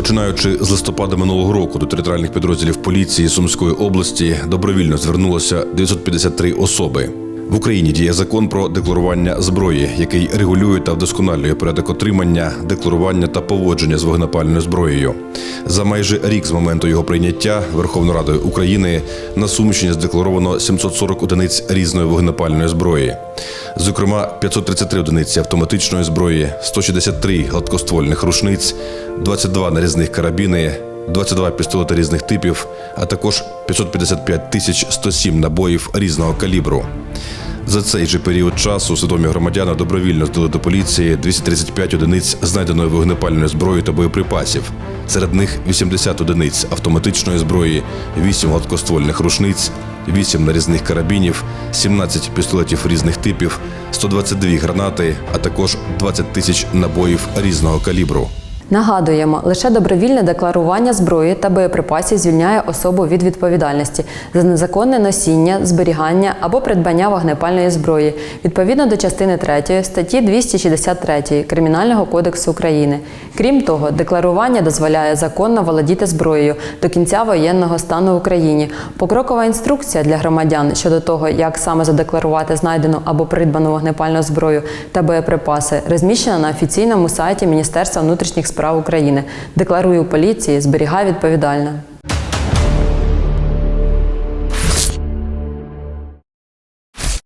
Починаючи з листопада минулого року до територіальних підрозділів поліції Сумської області добровільно звернулося 953 особи. В Україні діє закон про декларування зброї, який регулює та вдосконалює порядок отримання, декларування та поводження з вогнепальною зброєю. За майже рік з моменту його прийняття Верховною Радою України на Сумщині задекларовано 740 одиниць різної вогнепальної зброї. Зокрема, 533 одиниці автоматичної зброї, 163 гладкоствольних рушниць, 22 нарізних карабіни, 22 пістолети різних типів, а також 555 тисяч 107 набоїв різного калібру. За цей же період часу свідомі громадяни добровільно здали до поліції 235 одиниць знайденої вогнепальної зброї та боєприпасів. Серед них 80 одиниць автоматичної зброї, 8 гладкоствольних рушниць, 8 нарізних карабінів, 17 пістолетів різних типів, 122 гранати, а також 20 тисяч набоїв різного калібру. Нагадуємо, лише добровільне декларування зброї та боєприпасів звільняє особу від відповідальності за незаконне носіння, зберігання або придбання вогнепальної зброї відповідно до частини 3 статті 263 Кримінального кодексу України. Крім того, декларування дозволяє законно володіти зброєю до кінця воєнного стану в Україні. Покрокова інструкція для громадян щодо того, як саме задекларувати знайдену або придбану вогнепальну зброю та боєприпаси, розміщена на офіційному сайті Міністерства внутрішніх справ України. Декларую поліції, зберігай відповідально.